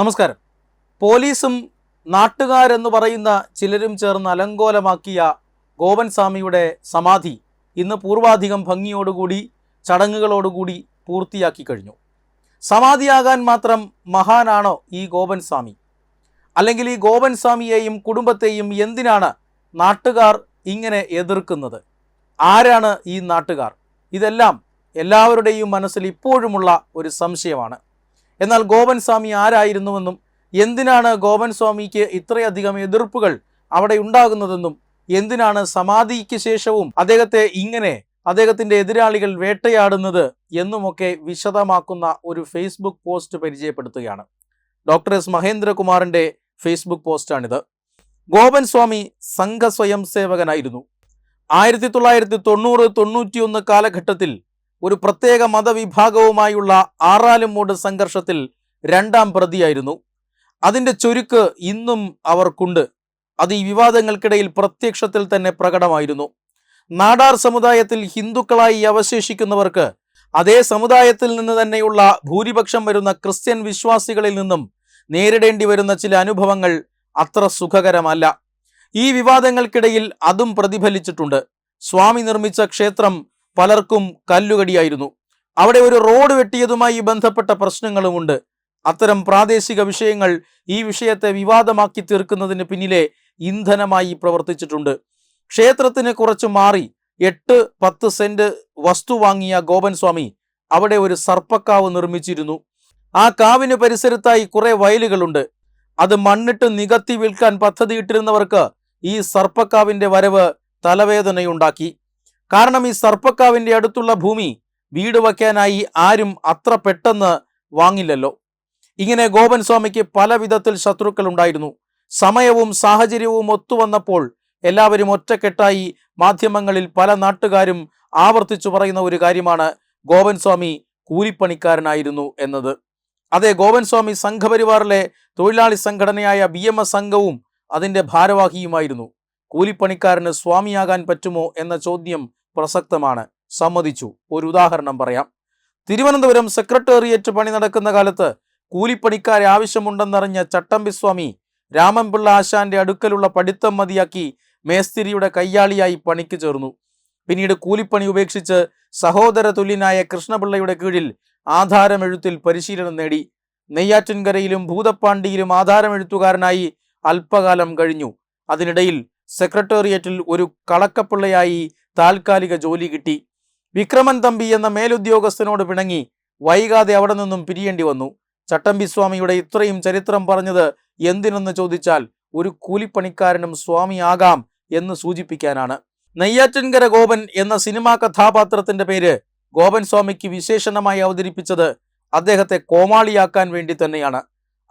നമസ്കാരം. പോലീസും നാട്ടുകാരെന്ന് പറയുന്ന ചിലരും ചേർന്ന് അലങ്കോലമാക്കിയ ഗോപൻ സ്വാമിയുടെ സമാധി ഇന്ന് പൂർവാധികം ഭംഗിയോടുകൂടി ചടങ്ങുകളോടുകൂടി പൂർത്തിയാക്കി കഴിഞ്ഞു. സമാധിയാകാൻ മാത്രം മഹാനാണോ ഈ ഗോപൻ സ്വാമി അല്ലെങ്കിൽ ഈ ഗോപൻ സ്വാമിയെയും കുടുംബത്തെയും എന്തിനാണ് നാട്ടുകാർ ഇങ്ങനെ എതിർക്കുന്നത്? ആരാണ് ഈ നാട്ടുകാർ? ഇതെല്ലാം എല്ലാവരുടെയും മനസ്സിൽ ഇപ്പോഴുമുള്ള ഒരു സംശയമാണ്. എന്നാൽ ഗോപൻ സ്വാമി ആരായിരുന്നുവെന്നും എന്തിനാണ് ഗോപൻ സ്വാമിക്ക് ഇത്രയധികം എതിർപ്പുകൾ അവിടെ ഉണ്ടാകുന്നതെന്നും എന്തിനാണ് സമാധിക്ക് ശേഷവും അദ്ദേഹത്തെ ഇങ്ങനെ അദ്ദേഹത്തിന്റെ എതിരാളികൾ വേട്ടയാടുന്നത് എന്നുമൊക്കെ വിശദമാക്കുന്ന ഒരു ഫേസ്ബുക്ക് പോസ്റ്റ് പരിചയപ്പെടുത്തുകയാണ്. ഡോക്ടർ എസ് മഹേന്ദ്രകുമാറിന്റെ ഫേസ്ബുക്ക് പോസ്റ്റാണിത്. ഗോപൻ സ്വാമി സംഘ സ്വയം സേവകനായിരുന്നു ആയിരത്തി തൊള്ളായിരത്തി തൊണ്ണൂറ് തൊണ്ണൂറ്റിയൊന്ന് കാലഘട്ടത്തിൽ ഒരു പ്രത്യേക മതവിഭാഗവുമായുള്ള ആറാലും മൂട് സംഘർഷത്തിൽ രണ്ടാം പ്രതിയായിരുന്നു. അതിന്റെ ചുരുക്ക് ഇന്നും അവർക്കുണ്ട്. അത് ഈ വിവാദങ്ങൾക്കിടയിൽ പ്രത്യക്ഷത്തിൽ തന്നെ പ്രകടമായിരുന്നു. നാടാർ സമുദായത്തിൽ ഹിന്ദുക്കളായി അവശേഷിക്കുന്നവർക്ക് അതേ സമുദായത്തിൽ നിന്ന് തന്നെയുള്ള ഭൂരിപക്ഷം വരുന്ന ക്രിസ്ത്യൻ വിശ്വാസികളിൽ നിന്നും നേരിടേണ്ടി വരുന്ന ചില അനുഭവങ്ങൾ അത്ര സുഖകരമല്ല. ഈ വിവാദങ്ങൾക്കിടയിൽ അതും പ്രതിഫലിച്ചിട്ടുണ്ട്. സ്വാമി നിർമ്മിച്ച ക്ഷേത്രം പലർക്കും കല്ലുകടിയായിരുന്നു. അവിടെ ഒരു റോഡ് വെട്ടിയതുമായി ബന്ധപ്പെട്ട പ്രശ്നങ്ങളുമുണ്ട്. അത്തരം പ്രാദേശിക വിഷയങ്ങൾ ഈ വിഷയത്തെ വിവാദമാക്കി തീർക്കുന്നതിന് പിന്നിലെ ഇന്ധനമായി പ്രവർത്തിച്ചിട്ടുണ്ട്. ക്ഷേത്രത്തിന് കുറച്ച് മാറി എട്ട് പത്ത് സെന്റ് വസ്തു വാങ്ങിയ ഗോപൻ സ്വാമി അവിടെ ഒരു സർപ്പക്കാവ് നിർമ്മിച്ചിരുന്നു. ആ കാവിന് പരിസരത്തായി കുറെ വയലുകളുണ്ട്. അത് മണ്ണിട്ട് നികത്തി വിൽക്കാൻ പദ്ധതിയിട്ടിരുന്നവർക്ക് ഈ സർപ്പക്കാവിന്റെ വരവ് തലവേദനയുണ്ടാക്കി. കാരണം ഈ സർപ്പക്കാവിന്റെ അടുത്തുള്ള ഭൂമി വീട് വയ്ക്കാനായി ആരും അത്ര പെട്ടെന്ന് വാങ്ങില്ലല്ലോ. ഇങ്ങനെ ഗോപൻ സ്വാമിക്ക് പല വിധത്തിൽ ശത്രുക്കൾ ഉണ്ടായിരുന്നു. സമയവും സാഹചര്യവും ഒത്തുവന്നപ്പോൾ എല്ലാവരും ഒറ്റക്കെട്ടായി മാധ്യമങ്ങളിൽ പല നാട്ടുകാരും ആവർത്തിച്ചു പറയുന്ന ഒരു കാര്യമാണ് ഗോപൻ സ്വാമി കൂലിപ്പണിക്കാരനായിരുന്നു എന്നത്. അതെ ഗോപൻ സ്വാമി സംഘപരിവാറിലെ തൊഴിലാളി സംഘടനയായ ബി എം എസ് സംഘവും അതിന്റെ ഭാരവാഹിയുമായിരുന്നു. കൂലിപ്പണിക്കാരന് സ്വാമിയാകാൻ പറ്റുമോ എന്ന ചോദ്യം പ്രസക്തമാണ്. സമ്മതിച്ചു. ഒരു ഉദാഹരണം പറയാം. തിരുവനന്തപുരം സെക്രട്ടേറിയറ്റ് പണി നടക്കുന്ന കാലത്ത് കൂലിപ്പണിക്കാരെ ആവശ്യമുണ്ടെന്നറിഞ്ഞ ചട്ടമ്പിസ്വാമി രാമൻപിള്ള ആശാന്റെ അടുക്കലുള്ള പഠിത്തം മതിയാക്കി മേസ്തിരിയുടെ കയ്യാളിയായി പണിക്ക് ചേർന്നു. പിന്നീട് കൂലിപ്പണി ഉപേക്ഷിച്ച് സഹോദര തുല്യനായ കൃഷ്ണപിള്ളയുടെ കീഴിൽ ആധാരമെഴുത്തിൽ പരിശീലനം നേടി. നെയ്യാറ്റിൻകരയിലും ഭൂതപ്പാണ്ടിയിലും ആധാരമെഴുത്തുകാരനായി അല്പകാലം കഴിഞ്ഞു. അതിനിടയിൽ സെക്രട്ടേറിയറ്റിൽ ഒരു കളക്കപ്പിള്ളയായി താൽക്കാലിക ജോലി കിട്ടി. വിക്രമൻ തമ്പി എന്ന മേലുദ്യോഗസ്ഥനോട് പിണങ്ങി വൈകാതെ അവിടെ നിന്നും പിരിയേണ്ടി വന്നു. ചട്ടമ്പി സ്വാമിയുടെ ഇത്രയും ചരിത്രം പറഞ്ഞത് എന്തിനെന്ന് ചോദിച്ചാൽ ഒരു കൂലിപ്പണിക്കാരനും സ്വാമിയാകാം എന്ന് സൂചിപ്പിക്കാനാണ്. നെയ്യാറ്റിൻകര ഗോപൻ എന്ന സിനിമാ കഥാപാത്രത്തിന്റെ പേര് ഗോപൻ സ്വാമിക്ക് വിശേഷണമായി അവതരിപ്പിച്ചത് അദ്ദേഹത്തെ കോമാളിയാക്കാൻ വേണ്ടി തന്നെയാണ്.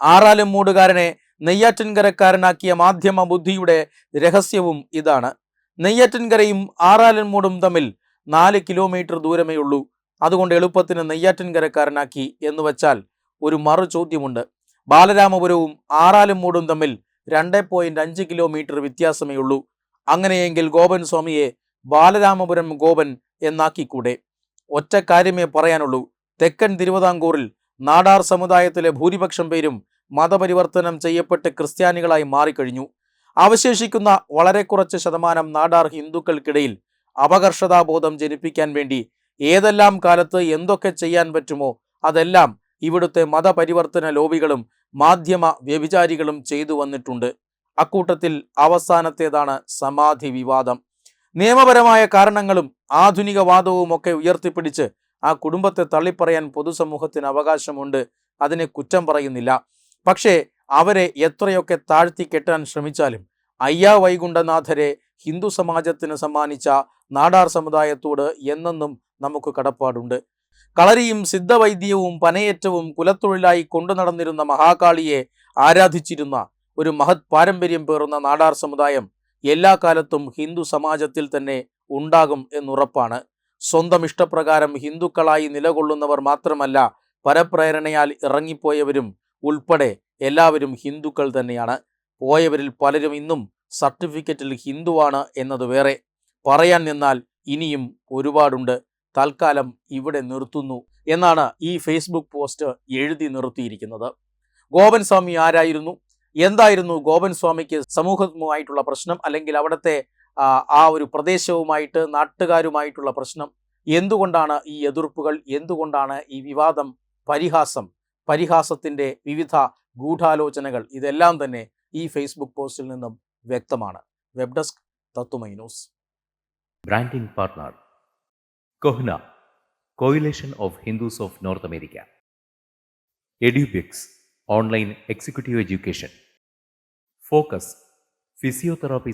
ആറാലും മൂടുകാരനെ നെയ്യാറ്റിൻകരക്കാരനാക്കിയ മാധ്യമ ബുദ്ധിയുടെ രഹസ്യവും ഇതാണ്. നെയ്യാറ്റിൻകരയും ആറാലൻമൂടും തമ്മിൽ നാല് കിലോമീറ്റർ ദൂരമേ ഉള്ളൂ അതുകൊണ്ട് എളുപ്പത്തിന് നെയ്യാറ്റിൻകരക്കാരനാക്കി എന്ന് വച്ചാൽ ഒരു മറു ചോദ്യമുണ്ട്. ബാലരാമപുരവും ആറാലുംമൂടും തമ്മിൽ രണ്ട് പോയിന്റ് അഞ്ച് കിലോമീറ്റർ വ്യത്യാസമേ ഉള്ളൂ അങ്ങനെയെങ്കിൽ ഗോപൻ സ്വാമിയെ ബാലരാമപുരം ഗോപൻ എന്നാക്കിക്കൂടെ? ഒറ്റ കാര്യമേ പറയാനുള്ളൂ. തെക്കൻ തിരുവിതാംകൂറിൽ നാടാർ സമുദായത്തിലെ ഭൂരിപക്ഷം പേരും മതപരിവർത്തനം ചെയ്യപ്പെട്ട് ക്രിസ്ത്യാനികളായി മാറിക്കഴിഞ്ഞു. അവശേഷിക്കുന്ന വളരെ കുറച്ച് ശതമാനം നാടാർ ഹിന്ദുക്കൾക്കിടയിൽ അപകർഷതാബോധം ജനിപ്പിക്കാൻ വേണ്ടി ഏതെല്ലാം കാലത്ത് എന്തൊക്കെ ചെയ്യാൻ പറ്റുമോ അതെല്ലാം ഇവിടുത്തെ മതപരിവർത്തന ലോബികളും മാധ്യമ വ്യഭിചാരികളും ചെയ്തു വന്നിട്ടുണ്ട്. അക്കൂട്ടത്തിൽ അവസാനത്തേതാണ് സമാധി വിവാദം. നിയമപരമായ കാരണങ്ങളും ആധുനികവാദവും ഒക്കെ ഉയർത്തിപ്പിടിച്ച് ആ കുടുംബത്തെ തള്ളിപ്പറയാൻ പൊതുസമൂഹത്തിന് അവകാശമുണ്ട്. അതിനെ കുറ്റം പറയുന്നില്ല. പക്ഷേ അവരെ എത്രയൊക്കെ താഴ്ത്തി കെട്ടാൻ ശ്രമിച്ചാലും അയ്യാ വൈകുണ്ഠനാഥരെ ഹിന്ദു സമാജത്തിന് സമ്മാനിച്ച നാടാർ സമുദായത്തോട് എന്നെന്നും നമുക്ക് കടപ്പാടുണ്ട്. കളരിയും സിദ്ധവൈദ്യവും പനയേറ്റവും കുലത്തൊഴിലായി കൊണ്ടു നടന്നിരുന്ന മഹാകാളിയെ ആരാധിച്ചിരുന്ന ഒരു മഹത് പാരമ്പര്യം പേറുന്ന നാടാർ സമുദായം എല്ലാ കാലത്തും ഹിന്ദു സമാജത്തിൽ തന്നെ ഉണ്ടാകും എന്നുറപ്പാണ്. സ്വന്തം ഇഷ്ടപ്രകാരം ഹിന്ദുക്കളായി നിലകൊള്ളുന്നവർ മാത്രമല്ല പരപ്രേരണയാൽ ഇറങ്ങിപ്പോയവരും ഉൾപ്പെടെ എല്ലാവരും ഹിന്ദുക്കൾ തന്നെയാണ്. പോയവരിൽ പലരും ഇന്നും സർട്ടിഫിക്കറ്റിൽ ഹിന്ദുവാണ് എന്നത് വേറെ. പറയാൻ നിന്നാൽ ഇനിയും ഒരുപാടുണ്ട്. തൽക്കാലം ഇവിടെ നിർത്തുന്നു എന്നാണ് ഈ ഫേസ്ബുക്ക് പോസ്റ്റ് എഴുതി നിർത്തിയിരിക്കുന്നത്. ഗോപൻ സ്വാമി ആരായിരുന്നു? എന്തായിരുന്നു ഗോപൻ സ്വാമിക്ക് സമൂഹവുമായിട്ടുള്ള പ്രശ്നം? അല്ലെങ്കിൽ അവിടുത്തെ ആ, ഒരു പ്രദേശവുമായിട്ട് നാട്ടുകാരുമായിട്ടുള്ള പ്രശ്നം? എന്തുകൊണ്ടാണ് ഈ എതിർപ്പുകൾ? എന്തുകൊണ്ടാണ് ഈ വിവാദം? പരിഹാസം? പരിഹാസത്തിന്റെ വിവിധ ഗൂഢാലോചനകൾ? ഇതെല്ലാം തന്നെ ഈ ഫേസ്ബുക്ക് പോസ്റ്റിൽ നിന്നും വ്യക്തമാണ് വെബ് ഡെസ്ക് തത്തുമൈ news Branding partner Kohna, Coalition of Hindus of North America. EduBix, Online Executive Education. Focus, Physiotherapy